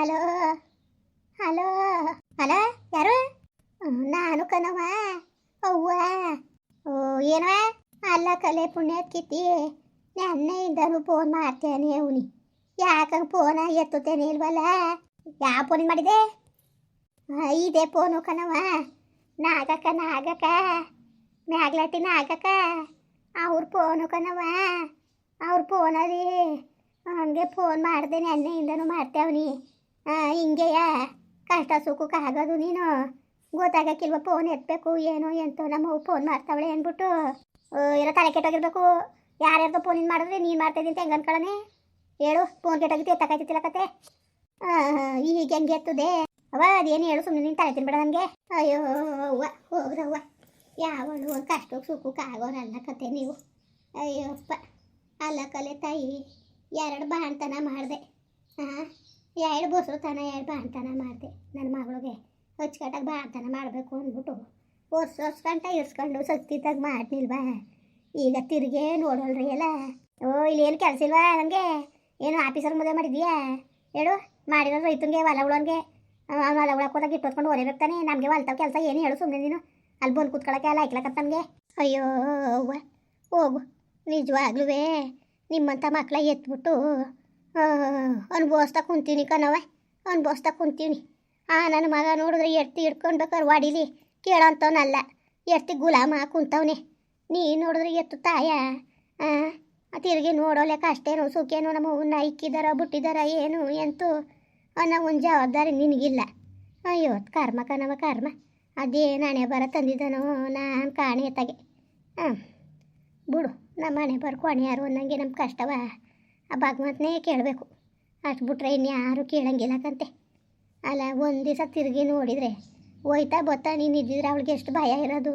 Hello? Hello? Hello, ಯಾರು? ನಾನು ಕಣವ ಅವ್ವ. ಓ ಏನವ ಅಲ್ಲ ಕಲೆ ಪುಣ್ಯದ ಕಿತ್ತಿ. ನೆನ್ನೆಯಿಂದನು ಫೋನ್ ಮಾಡ್ತೇನೆ ಅವನಿ. ಯಾಕಂಗೆ ಫೋನ ಎತ್ತುತ್ತೇನೆ ಇಲ್ವಲ್ಲ? ಯಾವ ಫೋನ್ ಮಾಡಿದೆ? ಇದೇ ಫೋನು ಕಣವ ನಾಗಕ್ಕ ನಾಗಕ್ಕ. ಮ್ಯಾಗ್ಲಟ್ಟಿ ನಾಗಕ್ಕ. ಅವ್ರ ಫೋನು ಕಣವ ಅವ್ರ ಫೋನಲ್ಲಿ ಹಂಗೆ ಫೋನ್ ಮಾಡಿದೆ, ನೆನ್ನೆಯಿಂದನೂ ಮಾಡ್ತೇವನಿ ಹಿಂಗೆಯ ಕಷ್ಟ ಸುಖಕ್ಕೆ ಆಗೋದು ನೀನು. ಗೊತ್ತಾಗಕ್ಕಿಲ್ವ ಫೋನ್ ಎತ್ತಬೇಕು ಏನೋ ಎಂತೋ ನಮ್ಮ ಫೋನ್ ಮಾಡ್ತಾವಳೆ ಅಂದ್ಬಿಟ್ಟು. ಇರೋ ತಲೆ ಕೆಟ್ಟೋಗಿರ್ಬೇಕು. ಯಾರ್ಯಾರದು ಫೋನ್ ಮಾಡಿದ್ರೆ ನೀನು ಮಾಡ್ತಾಯಿದ್ದೀನಿ ಅಂತ ಹೆಂಗೆ ಅನ್ಕೊಳ್ಳನೆ? ಹೇಳು ಫೋನ್ ಕೆಟ್ಟೋಗಿತ್ತು ಎತ್ತಕಾಯ್ತಿಲ್ಲ ಕತೆ? ಈಗ ಹೆಂಗೆ ಎತ್ತದೆ? ಅವ ಅದೇನು ಹೇಳು ಸುಮ್ಮನೆ ನೀನು ತಲೆ ತಿನ್ಬೇಡ ನನಗೆ. ಅಯ್ಯೋ, ಅವ್ವ, ಹೋಗ್ರವ್ವ. ಯಾವಳು ಕಷ್ಟಕ್ಕೆ ಸುಖಕ್ಕೆ ಆಗೋರಲ್ಲ ಕತೆ ನೀವು. ಅಯ್ಯೋಪ್ಪ, ಅಲ್ಲ ಕಲೆ ತಾಯಿ, ಎರಡು ಬಾಣ್ತನ ಮಾಡಿದೆ. ಹಾಂ ಎರಡು ಬಸ್ರುತನ ಎರಡು ಬಾಣ್ತನ ಮಾಡಿದೆ. ನನ್ನ ಮಗಳಿಗೆ ಹಚ್ಕಟ್ಟಾಗ ಬಾಣ್ತನ ಮಾಡಬೇಕು ಅಂದ್ಬಿಟ್ಟು ಹೊಸ ಹೊಸ ಗಂಟ ಇರ್ಸ್ಕೊಂಡು ಸತ್ತಿದ್ದಾಗ ಮಾಡ್ನಿಲ್ವಾ? ಈಗ ತಿರುಗೇ ನೋಡಲ್ರಿ ಎಲ್ಲ. ಓ, ಇಲ್ಲಿ ಏನು ಕೆಲಸ ಇಲ್ವಾ ನನಗೆ ಏನು ಆಫೀಸರ್ ಮದುವೆ ಮಾಡಿದ್ಯಾ? ಹೇಳು ಮಾಡಿರೋ ರೈತನಿಗೆ ಹೊಲ ಉಳೋನ್ಗೆ. ಅವ್ನು ಹೊಲ ಉಳಕ್ಕೆ ಹೋದಾಗ ಹೊತ್ಕೊಂಡು ತಾನೆ. ನಮಗೆ ಹೊಲ್ತಾವ ಕೆಲಸ ಏನು ಹೇಳು ಸುಮ್ಮನೆ ನೀನು. ಅಲ್ಲಿ ಬಂದು ಕೂತ್ಕೊಳ್ಳೋಕೆ ಅಲ್ಲ ಐಕ್ಲಕ್ಕ ನನಗೆ ಅಯ್ಯೋ, ಹೋಗು. ನಿಜವಾಗ್ಲೂ ನಿಮ್ಮಂಥ ಮಕ್ಕಳ ಎತ್ಬಿಟ್ಟು ಅನುಭವಿಸ್ತಾ ಕುಂತೀನಿ ಕಣವ ಅನುಭವಿಸ್ತಾ ಕುಂತೀನಿ. ಆ, ನನ್ನ ಮಗ ನೋಡಿದ್ರೆ ಎತ್ತಿ ಇಟ್ಕೊಂಡ್ಬೇಕಾರೆ ವಾಡಿಲಿ. ಕೇಳೋಂಥವ್ನಲ್ಲ. ಎತ್ತಿ ಗುಲಾಮ ಕುಂತವನೆ. ನೀ ನೋಡಿದ್ರೆ ಎತ್ತು ತಾಯ. ಹಾಂ ತಿರುಗಿ ನೋಡೋಲೆ ಕಷ್ಟೇನು ಸುಖೇನು ನಮ್ಮ ಹೂವನ್ನ ಇಕ್ಕಿದಾರ, ಬಿಟ್ಟಿದಾರ, ಏನು, ಎಂತು ಅನ್ನೋ ಒಂದು ಜವಾಬ್ದಾರಿ ನಿನಗಿಲ್ಲ. ಅಯ್ಯೋ, ಕರ್ಮ ಕಣವ ಕರ್ಮ. ಅದೇ ನಾನೇ ಬರ ತಂದಿದ್ದಾನೋ ನಾನು ಕಾಣೆ ತಗೆ. ಹಾಂ ಬಿಡು, ನಮ್ಮ ಮನೆ ಬರ್ಕೊಣೆ ಯಾರು ಅನ್ನಂಗೆ ನಮ್ಮ ಕಷ್ಟವ. ಆ ಭಗವಂತನೇ ಕೇಳಬೇಕು. ಅಷ್ಟು ಬಿಟ್ರೆ ಇನ್ಯಾರು ಕೇಳಂಗಿಲ್ಲ ಕಂತೆ. ಅಲ್ಲ, ಒಂದು ದಿವಸ ತಿರುಗಿ ನೋಡಿದರೆ, ಹೋಯ್ತಾ ಬತ್ತಾ ನೀನು ಇದ್ದಿದ್ರೆ ಅವಳಿಗೆ ಎಷ್ಟು ಭಯ ಇರೋದು?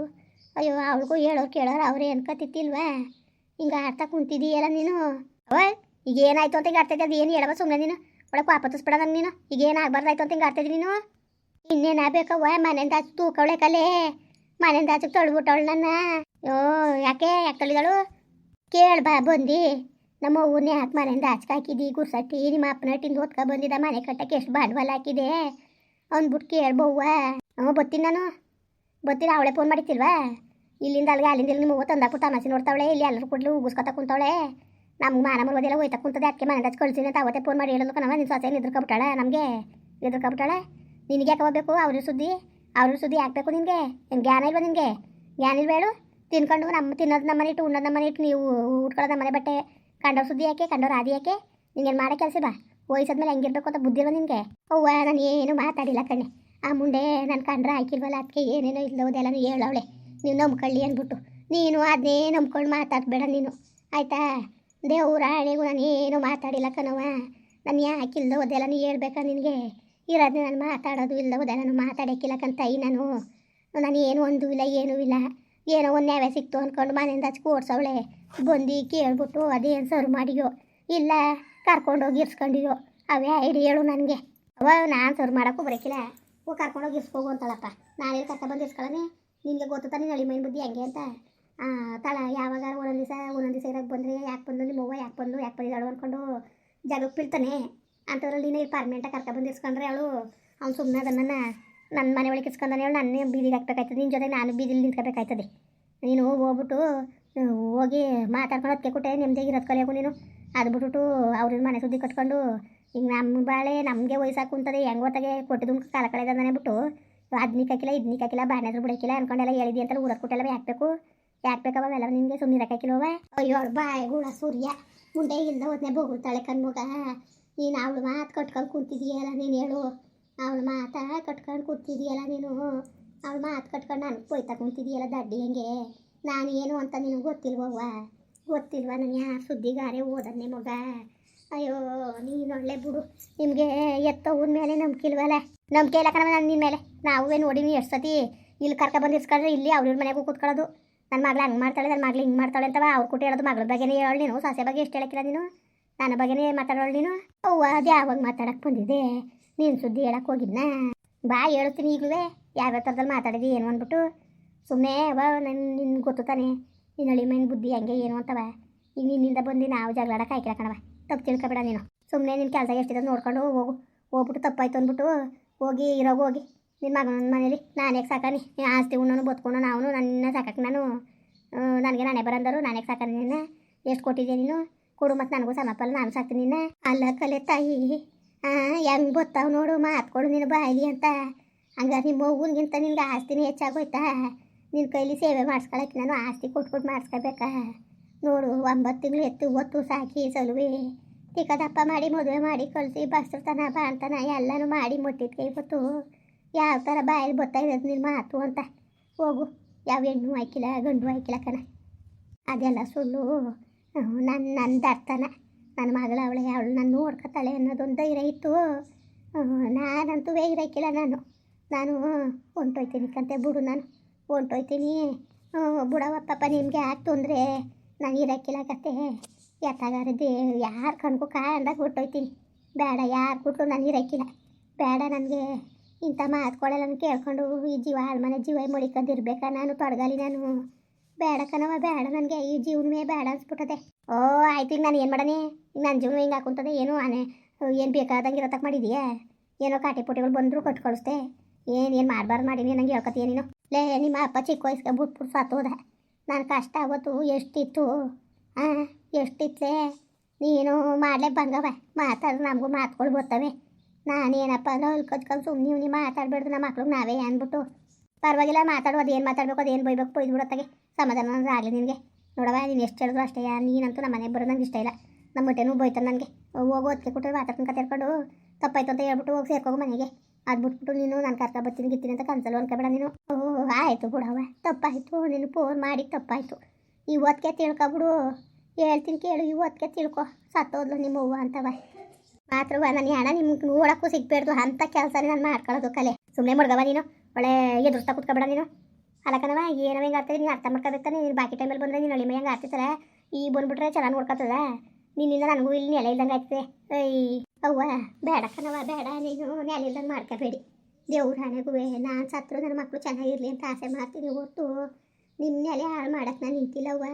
ಅಯ್ಯೋ, ಅವಳಿಗೂ ಹೇಳೋರು ಕೇಳೋರು ಅವ್ರೇ ಅನ್ಕೋತಿತ್ತಿಲ್ವಾ ಹಿಂಗೆ ಆಡ್ತಾ ಕುಂತಿದೀಯಲ್ಲ ನೀನು? ಅವ ಈಗ ಏನಾಯ್ತು ಅಂತ ಹಿಂಗೆ ಆಡ್ತಿದ್ದೆ ಅದು ಏನು ಹೇಳವ ಸುಮ್ಮನೆ ನೀನು? ಒಳಗೆ ಬಿಡೋದ ನೀನು? ಈಗ ಏನು ಆಗಬಾರ್ದಾಯ್ತು ಅಂತ ಹಿಂಗೆ ಆಡ್ತಿದ್ದಿ ನೀನು? ಇನ್ನೇನು ಆಗ್ಬೇಕವ್ವ? ಮನೆಯಿಂದ ಆಚೆ ತೂಕವಳೆ ಕಲೆ. ಮನೆಯಿಂದ ಆಚೆಗೆ ತೊಳ್ಬಿಟ್ಟವಳು ನನ್ನ. ಓ, ಯಾಕೆ? ಯಾಕೆ ತೊಳಿದಳು ಕೇಳ ಬಾ ಬಂದು. ನಮ್ಮ ಅವ್ವನ್ನ ಹಾಕಿ ಹಾಕಿದಿ ಗುರ್ಸಟ್ಟಿ ನಿಮ್ಮ ಅಪ್ಪನ ಟಿಂದು ಓದ್ಕೊ ಬಂದಿದ್ದ ಮನೆ ಕಟ್ಟಕ್ಕೆ ಎಷ್ಟು ಬಂಡವಾಳ ಹಾಕಿದೆ. ಅಂದ್ಬಿಟ್ಟು ಕೇಳ್ಬವ್ವ ಅವ ಬತ್ತೀನಿ ನಾನು. ಬತ್ತೀನಿ ಅವಳೆ ಫೋನ್ ಮಾಡಿತಿಲ್ವಾ ಇಲ್ಲಿಂದ ಅಲ್ಲಿಗೆ ಅಲ್ಲಿಂದ ಇಲ್ಲಿ ನಿಮ್ಮ ತಂದ ತಂದಾಕ್ಬಿಟ್ಟು ತಮಾಷೆ ನೋಡ್ತಾವಳೆ, ಇಲ್ಲಿ ಎಲ್ಲರೂ ಕೂಡಲು ಉಗಿಸ್ಕೊತ ಕುಂತಾವಳೆ. ನಮ್ಗೆ ಮಾನ ಮರ್ಬೋದೆಲ್ಲ ಹೋಯ್ತಾ ಕುಂತದೆ, ಅದಕ್ಕೆ ಮನೆ ಹಚ್ಚಿ ಕಳ್ಸಿನಿ ಅವತ್ತೇ ಫೋನ್ ಮಾಡಿ ಹೇಳೋದಕ್ಕೆ ನಮ್ಮ ನಿನ್ನ ಸೊಸೆ ನಿದ್ರಕೊಬಿಟ್ಟಾಳ ನಮಗೆ? ನಿದ್ರಕೊಬಿಟ್ಟಾಳೆ ನಿನಗೆ ಯಾಕೆ ಹೋಗ್ಬೇಕು ಅವ್ರ ಸುದ್ದಿ? ಅವ್ರ ಸುದ್ದಿ ಹಾಕ್ಬೇಕು ನಿನಗೆ? ಏನು ಜ್ಞಾನ ಇಲ್ವಾ ನಿನಗೆ? ಜ್ಞಾನ ಇಲ್ವ ಹೇಳು? ತಿನ್ಕೊಂಡು ನಮ್ಮ ತಿನ್ನೋದು ನಮ್ಮನೆ ಇಟ್ಟು ಉಣ್ಣೋದು ನಮ್ಮನೆ ಇಟ್ಟು ನೀವು ಉಟ್ಕೊಳ್ಳೋದು ನಮ್ಮನೆ ಬಟ್ಟೆ ಕಂಡವ್ರ ಸುದ್ದಿ ಯಾಕೆ ಕಂಡವ್ರ ಆದಿ ಯಾಕೆ ನಿಂಗೇನು ಮಾಡೋ ಕೆಲಸ ಬಾ ವಯಸ್ಸಾದ್ಮೇಲೆ ಹೆಂಗಿರ್ಬೇಕು ಅಂತ ಬುದ್ಧಿ ಇರೋ ನಿನಗೆ ಅವ್ವ ನಾನು ಏನು ಮಾತಾಡಿಲ್ಲ ಕಣ್ಣೆ ಆ ಮುಂಡೆ ನನ್ನ ಕಂಡ್ರೆ ಹಾಕಿಲ್ವಲ್ಲ ಅದಕ್ಕೆ ಏನೇನೋ ಇಲ್ಲದೆಲ್ಲನೂ ಹೇಳವಳೆ ನೀವು ನಂಬ್ಕೊಳ್ಳಿ ಅಂದ್ಬಿಟ್ಟು ನೀನು ಅದೇ ನಂಬ್ಕೊಂಡು ಮಾತಾಡಬೇಡ ನೀನು ಆಯ್ತಾ ದೇವ್ರ ಹಣೆಗೂ ನಾನು ಏನು ಮಾತಾಡಿಲ್ಲ ಕಣವ ನಾನು ಯಾಕೆ ಇಲ್ಲೋದೆಲ್ಲನೂ ಹೇಳ್ಬೇಕ ನಿನಗೆ ಇರೋದು ನಾನು ಮಾತಾಡೋದು ಇಲ್ದೋದೆಲ್ಲನೂ ಮಾತಾಡೋಕ್ಕಿಲ್ಲ ಕಂತಾಯಿ ನಾನು ನಾನು ಏನು ಒಂದು ಇಲ್ಲ ಏನೂ ಇಲ್ಲ ಏನೋ ಒಂದು ನ್ಯಾವೇ ಸಿಕ್ತು ಅಂದ್ಕೊಂಡು ಮನೆಯಿಂದ ಹಚ್ಚಿ ಓಡ್ಸವಳೆ ಬಂದು ಕೇಳ್ಬಿಟ್ಟು ಅದೇನು ಸರ್ವ್ ಮಾಡಿಯೋ, ಇಲ್ಲ ಕರ್ಕೊಂಡೋಗಿ ಇರ್ಸ್ಕೊಂಡಿಯೋ, ಅವೇ ಐಡಿ ಹೇಳು ನನಗೆ. ಅವ ನಾನು ಸರ್ವ್ ಮಾಡೋಕ್ಕೂ ಬರೋಕ್ಕಿಲ್ಲ ಓ, ಕರ್ಕೊಂಡೋಗಿ ಇರ್ಸ್ಕೋಗು ಅಂತಳಪ್ಪ. ನಾನೇನು ಕರ್ಕ ಬಂದು ಇರ್ಸ್ಕೊಳ್ಳೋನೆ ನಿನಗೆ ಗೊತ್ತು ತಾನೇ ನಳಿ ಮೈನ್ ಬುದ್ಧಿ ಹಂಗೆ ಅಂತ. ತಳ ಯಾವಾಗ ಒಂದೊಂದು ದಿವಸ ಒಂದೊಂದು ದಿವಸ ಇರೋಕ್ಕೆ ಬಂದರೆ ಯಾಕೆ ಬಂದು, ನಿಮ್ಮ ಅವ್ವ ಯಾಕೆ ಬಂದು, ಯಾಕೆ ಬಂದಿದ್ದಾಳು ಅಂದ್ಕೊಂಡು ಜಗಕ್ಕೆ ಬೀಳ್ತಾನೆ. ಅಂಥದ್ರಲ್ಲಿ ನೀನು ಪರ್ಮನೆಂಟಾಗಿ ಕರ್ಕ ಬಂದು ಇರ್ಸ್ಕೊಂಡ್ರೆ ಅವಳು, ಅವ್ನು ಸುಮ್ಮನೆ ಅದನ್ನು ನನ್ನ ಮನೆ ಒಳಗೆ ಇಸ್ಕೊಂಡಾನೆ ಹೇಳು ನನ್ನೇ ಬೀದಿಗೆ ಹಾಕ್ಬೇಕಾಯ್ತದೆ. ನಿನ್ನ ಜೊತೆ ನಾನು ಬೀದಿಲಿ ನಿಂತ್ಕೋಬೇಕಾಯ್ತದೆ. ನೀನು ಹೋಗ್ಬಿಟ್ಟು ಹೋಗಿ ಮಾತಾಡ್ಕೊಂಡು ಅದಕ್ಕೆ ಕೊಟ್ಟೆ ನೆಮ್ಮದಿಯಾಗಿ ಇರೋದು ಕಲಿಯೋಕು ನೀನು. ಅದು ಬಿಟ್ಬಿಟ್ಟು ಅವ್ರ ಮನೆ ಸುದ್ದಿ ಕಟ್ಕೊಂಡು, ಈಗ ನಮ್ಮ ಬಾಳೆ ನಮಗೆ ವಯಸ್ಸಾಗಿ ಕುಂತದೆ, ಹೆಂಗ್ ಗೊತ್ತಾಗೆ? ಕೊಟ್ಟಿದ್ದು ಕಾಲ ಕಳೆದಾನೆ ಬಿಟ್ಟು ಅದನ್ನ ಹಾಕಿಲ್ಲ ಇದನ್ನ ಹಾಕಿಲ್ಲ ಹತ್ರ ಬಿಡಕ್ಕಿಲ್ಲ ಅನ್ಕೊಂಡೆಲ್ಲ ಹೇಳಿದಿ ಅಂತ ಊರಕ್ಕೆ ಕೊಟ್ಟೆಲ್ಲ ಯಾಕಬೇಕು ಯಾಕೆ ಬೇಕವ ಅವೆಲ್ಲ? ನಿಮಗೆ ಸುಮ್ಮನೆ ಇರಕ್ಕಿಲ್ಲವ ಅಯ್ಯೋ, ಅವ್ರ ಬಾಯಿ ಗುಣ ಸೂರ್ಯ. ಮುಂದೆ ಇಲ್ದ ಹೊತ್ತನೆ ಬೋಗುಳ್ತಾಳೆ ಕಣ್ಮುಗ. ನೀನು ಅವಳು ಮಾತು ಕಟ್ಕೊಂಡು ಕುಂತಿದೀಯಲ್ಲ ನೀನು ಹೇಳು. ಅವಳು ಮಾತಾ ಕಟ್ಕೊಂಡು ಕೂತಿದೀಯಲ್ಲ ನೀನು. ಅವಳು ಮಾತು ಕಟ್ಕೊಂಡು ನಾನು ಕೊಯ್ತಾ ಕುಂತಿದೀಯಲ್ಲ ದಡ್ಡಿ ಹೆಂಗೆ? ನಾನು ಏನು ಅಂತ ನಿನಗೆ ಗೊತ್ತಿಲ್ವವ್ವ? ಗೊತ್ತಿಲ್ವ? ನಾನು ಯಾರು ಸುದ್ದಿಗಾರೆ ಓದನ್ನೇ ಮಗ. ಅಯ್ಯೋ, ನೀನು ಒಳ್ಳೆ ಬಿಡು. ನಿಮಗೆ ಎತ್ತವ್ರ ಮೇಲೆ ನಂಬಿಕೆ ಇಲ್ವಲ್ಲ? ನಂಬಿಕೆ ಇಲ್ಲ ಕಣವ ನಾನು ನಿನ್ನ ಮೇಲೆ. ನಾವೇ ನೋಡಿನಿ ಎಷ್ಟು ಸತಿ ಇಲ್ಲಿ ಕರ್ಕ ಬಂದು ಇಸ್ಕೊಂಡ್ರೆ ಇಲ್ಲಿ ಅವ್ರ ಮನೆಗೂ ಕೂತ್ಕೊಳ್ಳೋದು. ನನ್ನ ಮಗಳು ಹಂಗೆ ಮಾಡ್ತಾಳೆ ನನ್ನ ಮಗಳು ಹಿಂಗೆ ಮಾಡ್ತಾಳೆ ಅಂತವ ಅವ್ರು ಕೊಟ್ಟು ಹೇಳೋದು ಮಗಳ ಬಗ್ಗೆನೇ ಹೇಳಿ ನೀನು. ಸೊಸೆ ಬಗ್ಗೆ ಎಷ್ಟು ಹೇಳಕ್ಕಿಲ್ಲ ನೀನು? ನನ್ನ ಬಗ್ಗೆನೇ ಮಾತಾಡೋಳು ನೀನು? ಅವ್ವ, ಅದು ಯಾವಾಗ ಮಾತಾಡಕ್ಕೆ ಬಂದಿದೆ ನೀನು ಸುದ್ದಿ ಹೇಳಕ್ಕೆ ಹೋಗಿದ್ನ? ಬಾ ಹೇಳ್ತೀನಿ ಈಗಲೇ ಯಾವ್ಯಾವ ಥರದಲ್ಲಿ ಮಾತಾಡಿದಿ ಏನು ಅಂದ್ಬಿಟ್ಟು? ಸುಮ್ಮನೆ ಅವ ನನ್ನ ನಿನ್ಗೆ ಗೊತ್ತು ತಾನೆ. ನಿನ್ನ ಹಳಿ ಮೈನ್ ಬುದ್ಧಿ ಹಂಗೆ ಏನು ಅಂತವ? ಈಗ ನಿನ್ನಿಂದ ಬಂದು ನಾವು ಜಗಳಾಡಕ್ಕೆ ಆಯ್ಕೆ ಕಣವ ತಪ್ಪು ತಿಳ್ಕೊಬೇಡ ನೀನು. ಸುಮ್ಮನೆ ನಿನ್ನ ಕೆಲಸ ಎಷ್ಟಿದೆ ನೋಡ್ಕೊಂಡು ಹೋಗು ಹೋಗ್ಬಿಟ್ಟು ತಪ್ಪಾಯ್ತು ಅಂದ್ಬಿಟ್ಟು ಹೋಗಿ ಇರೋಗು ಹೋಗಿ. ನಿನ್ನ ಮಗನ ಮನೇಲಿ ನಾನೇ ಸಾಕಾನಿ? ಆಸ್ತಿ ಉಣ್ಣೋನು ಬದ್ಕೊಂಡು ನಾವು ನನ್ನ ಸಾಕಕ್ಕೆ ನಾನು. ನನಗೆ ನಾನೇ ಬರಂದರು, ನಾನೇ ಸಾಕಾನಿ ನಿನ್ನ? ಎಷ್ಟು ಕೊಟ್ಟಿದ್ದೆ ನೀನು? ಕೊಡು ಮತ್ತು ನನಗೂ ಸಮಪಲ್ಲ ನಾನು ಸಾಕ್ತೀನಿ ನಿನ್ನ. ಅಲ್ಲ ಕಲೆ ತಾಯಿ ಹೆಂಗೆ ಗೊತ್ತಾವ್ ನೋಡು ಮಾತ್ಕೊಡು ನೀನು ಬಾಯಿಲಿ ಅಂತ. ಹಂಗಾರೆ ನಿಮ್ಮ ಮಗುನಿಗಿಂತ ನಿನ್ಗೆ ಆಸ್ತಿನೇ ಹೆಚ್ಚಾಗೋಯ್ತಾ? ನಿನ್ನ ಕೈಲಿ ಸೇವೆ ಮಾಡಿಸ್ಕೊಳಕ್ಕೆ ನಾನು ಆಸ್ತಿ ಕೊಟ್ಟು ಮಾಡಿಸ್ಕೋಬೇಕಾ. ನೋಡು, ಒಂಬತ್ತು ತಿಂಗಳು ಎತ್ತು, ಒತ್ತು ಸಾಕಿ ಸಲುವೆ. ತಿಕ್ಕದಪ್ಪ ಮಾಡಿ, ಮದುವೆ ಮಾಡಿ ಕಳಿಸಿ ಬಸ್ರತನ ಬಾಣ್ತನ ಎಲ್ಲನೂ ಮಾಡಿ ಮುಟ್ಟಿದ್ಕೆ ಇವತ್ತು. ಯಾವ ಥರ ಬಾಯಲ್ಲಿ ಬರ್ತಾ ಇರೋದು ನಿನ್ನ ಮಾತು ಅಂತ. ಹೋಗು, ಯಾವ ಹೆಣ್ಣು ಹಾಕಿಲ್ಲ, ಗಂಡು ಹಾಕಿಲ್ಲ ಕಣ. ಅದೆಲ್ಲ ಸುಳ್ಳು. ನನ್ನ ನನ್ನ ಅರ್ಥನ ನನ್ನ ಮಗಳ ಅವಳೆ, ಅವಳು ನಾನು ನೋಡ್ಕೊತಾಳೆ ಅನ್ನೋದೊಂದು ಧೈರ್ಯ ಇತ್ತು. ನಾನಂತೂ ನಾನಂತೂ ಇರಕ್ಕಿಲ್ಲ ನಾನು. ನಾನು ಹೊಂಟೋಯ್ತೀನಿ ಕಂತೆ ಬಿಡು ನಾನು. ಹೊಂಟೋಯ್ತೀನಿ. ಹ್ಮ್, ಬಿಡವ್ವ ಪಾಪ ನಿಮಗೆ ಯಾಕೆ ತೊಂದರೆ? ನಾನು ಇರಕ್ಕಿಲ್ಲ ಕತೆ. ಎತ್ತಾಗಾರದ್ದು ಯಾರು ಕಣ್ಕೊ ಕಾಂದಾಗ ಹೊಟ್ಟೋಯ್ತೀನಿ ಬೇಡ ಯಾರು ಕೊಟ್ಟರು ನಾನು ಇರೋಕ್ಕಿಲ್ಲ. ಬೇಡ ನನಗೆ. ಇಂಥ ಮಾತುಕೊಳ್ಳಲ್ಲ ನಾನು ಕೇಳ್ಕೊಂಡು ಈ ಜೀವ ಮನೆ ಜೀವ ಮುಡಿಕೊಂಡಿರ್ಬೇಕಾ ನಾನು ತೊಡಗಲಿ ನಾನು? ಬೇಡ ಕಣವ ಬೇಡ ನನಗೆ. ಈ ಜೀವನವೇ ಬೇಡ ಅನ್ಸ್ಬಿಟ್ಟದೆ. ಓ ಆಯ್ತು ಈಗ ನಾನು ಏನು ಮಾಡನೆ ನನ್ನ ಜೀವನ ಹಿಂಗೆ ಹಾಕೊಂತದೆ ಏನು ಆನೆ? ಏನು ಬೇಕಾದಂಗೆ ಇರೋತಕ್ಕೆ ಮಾಡಿದೀಯಾ? ಏನೋ ಕಾಟಿ ಪುಟಿಗಳು ಬಂದರೂ ಕೊಟ್ಟು ಕಳಿಸ್ದೆ. ಏನು ಏನು ಮಾಡಬಾರ್ದು ಮಾಡೀನಿ ನಂಗೆ ಹೇಳ್ಕೊತೀಯ ನೀನು? ಲೇ, ನಿಮ್ಮ ಅಪ್ಪ ಚಿಕ್ಕ ವಯಸ್ಸಿಗೆ ಸತ್ತೋದ. ನನ್ನ ಕಷ್ಟ ಅವತ್ತು ಎಷ್ಟಿತ್ತು? ಹಾಂ ಎಷ್ಟಿತ್ತೇ ನೀನು ಮಾಡಲೇ ಬಂಗವ ಮಾತಾಡ್ರು ನಮಗೂ ಮಾತುಗಳು ಬರ್ತವೆ ನಾನೇನಪ್ಪ ಅಂದ್ರೆ ಅಲ್ಲಿ ಕಚ್ಕೊಂಡು ಸುಮ್ಮನೆ ನೀವು ಮಾತಾಡ್ಬೇಡ್ದು, ನಮ್ಮ ಮಕ್ಳಿಗೆ ನಾವೇ ಅಂದ್ಬಿಟ್ಟು. ಪರವಾಗಿಲ್ಲ ಮಾತಾಡೋದು ಏನು ಮಾತಾಡಬೇಕು, ಅದೇನು ಬೈಬೇಕು ಬೈದು ಬಿಡುತ್ತೆ ಸಮಾಧಾನ ಅಂದ್ರೆ ಆಗಲಿ ನಿನಗೆ. ನೋಡವ ನೀನು ಎಷ್ಟು ಹೇಳಿದ್ರು ಅಷ್ಟೇ ನೀನಂತೂ ನಮ್ಮ ಮನೆಗೆ ಬರೋದು ನಂಗೆ ಇಷ್ಟ ಇಲ್ಲ. ನಮ್ಮ ಹೊಟ್ಟೆನೂ ಬೈತಾನೆ ನನಗೆ. ಹೋಗೋ ಅದಕ್ಕೆ ಕೊಟ್ಟರೆ ಮಾತಾಡ್ಕೊಂಡು ಕತೆರ್ಕೊಂಡು ತಪ್ಪಾಯ್ತು ಅಂತ ಹೇಳ್ಬಿಟ್ಟು ಹೋಗಿ ಸೇರ್ಕೋಗು ಮನೆಗೆ. ಅದು ಬಿಟ್ಬಿಟ್ಟು ನೀನು ನಾನು ಕರ್ಕ ಬರ್ತೀನಿ ಗಿತ್ತೀನಿ ಅಂತ ಕನ್ಸಲು ಅನ್ಕೋಬೇಡ ನೀನು ಆಯಿತು ಬಿಡವ ತಪ್ಪಾಯಿತು ನೀನು ಫೋನ್ ಮಾಡಿ ತಪ್ಪಾಯಿತು. ಇವತ್ತಿಗೆ ತಿಳ್ಕೊಬಿಡು ಹೇಳ್ತೀನಿ ಕೇಳು ಇವತ್ತಿಗೆ ತಿಳ್ಕೊ. ಸತ್ತೋದ್ಲು ನಿಮ್ಮ ಹೂವು ಅಂತವ. ಮಾತ್ರವ ನಾನು ಹಣ ನಿಮ್ಗೆ ನೋಡೋಕ್ಕೂ ಸಿಗ್ಬೇಡ್ದು ಅಂಥ ಕೆಲಸ ನಾನು ಮಾಡ್ಕೊಳ್ಳೋದು ಕಲೆ. ಸುಮ್ಮನೆ ಮುಡ್ಗವ ನೀನು, ಒಳ್ಳೆ ಎದುರ್ಸ್ತಾ ಕುತ್ಕೊಬೇಡ ನೀನು. ಅಲ್ಲಕನವ ಏನೋ ಹೆಂಗೆ ಆಗ್ತದೆ, ನೀನು ಅರ್ಥ ಮಾಡ್ಕೋಬೇಕಾನೆ ನೀನು ಬಾಕಿ ಟೈಮಲ್ಲಿ ಬಂದರೆ ನೀನು ಅಳಿಮೆ ಹೆಂಗೆ ಆಗ್ತಿತ್ತಲ್ಲ? ಈ ಬಂದುಬಿಟ್ರೆ ಚೆನ್ನಾಗಿ ನೋಡ್ಕೊತದ ನಿನ್ನಿಂದ ನನಗೂ ಇಲ್ಲಿ ನೆಲೆ ಇಲ್ದಂಗೆ ಆಗ್ತದೆ. ಐ ಅವ್ವ, ಬೇಡ ಕಣವ ಬೇಡ ನೀನು, ನೆಲೆ ಇಲ್ದಂಗೆ ಮಾಡ್ಕೋಬೇಡಿ. ದೇವ್ರ ಹಣೆಗೂ ನಾನು ಸತ್ರು ನನ್ನ ಮಕ್ಕಳು ಚೆನ್ನಾಗಿರಲಿ ಅಂತ ಆಸೆ ಮಾಡ್ತೀನಿ ಹೊರ್ತು. ನಿಮ್ಮ ನೆಲೆ ಹಾಳು ಮಾಡಕ್ಕೆ ನಾನು ನಿಂತಿಲ್ಲವ್ವ.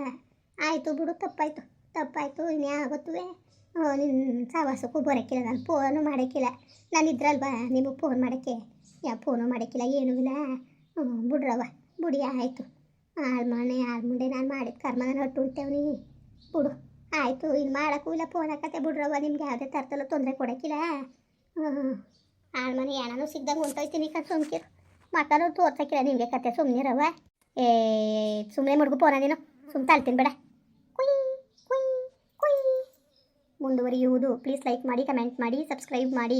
ಆಯಿತು ಬಿಡು, ತಪ್ಪಾಯಿತು ತಪ್ಪಾಯಿತು ಇನ್ಯಾವತ್ತುವೆ ನಿನ್ನ ಸವಾಸಕ್ಕೂ ಬರೋಕ್ಕಿಲ್ಲ ನಾನು ಫೋನು ಮಾಡೋಕ್ಕಿಲ್ಲ ನಾನು ಇದ್ರಲ್ವಾ ನಿಮಗೆ ಫೋನ್ ಮಾಡೋಕ್ಕೆ? ಯಾ ಫೋನು ಮಾಡೋಕ್ಕಿಲ್ಲ ಏನೂ ಇಲ್ಲ. ಬಿಡ್ರವ್ವ, ಬಿಡಿ, ಆಯಿತು. ಹಾಳು ಮಾಡೇ ಹಾಳು ಮುಂಡೆ ನಾನು ಮಾಡಿದ ಕರ್ಮ ನಾನು ಹೊಟ್ಟು ಉಂಟೇವ್ನಿ ಬಿಡು, ಆಯಿತು ಇನ್ನು ಮಾಡೋಕ್ಕೂ ಇಲ್ಲ ಫೋನ್ ಹಾಕತ್ತೆ ಬಿಡ್ರವ್ವ. ನಿಮ್ಗೆ ಯಾವುದೇ ಥರದಲ್ಲೂ ತೊಂದರೆ ಕೊಡೋಕ್ಕಿಲ್ಲ ಆಳ್ಮನೆ ಏನಾನು ಸಿಗ್ದಾಗ ಹೊಂಟೋಯ್ತೀನಿ ಕತ್ ಸುಮ್ಕಿರು ಮಕ್ಕಳು ತೋರ್ಸಕ್ಕಿಲ್ಲ ನಿಮಗೆ ಕತೆ ಸುಮ್ಮನಿರವ ಏ ಸುಮ್ಮನೆ ಮುಡ್ಗು ಪೋನ ನೀನು ಸುಮ್ಮ ತಳ್ತೀನಿ ಬೇಡ ಕುಯ್ ಕುಯ್ ಕುಯ್ ಮುಂದುವರಿಯುವುದು ಪ್ಲೀಸ್ ಲೈಕ್ ಮಾಡಿ ಕಮೆಂಟ್ ಮಾಡಿ ಸಬ್ಸ್ಕ್ರೈಬ್ ಮಾಡಿ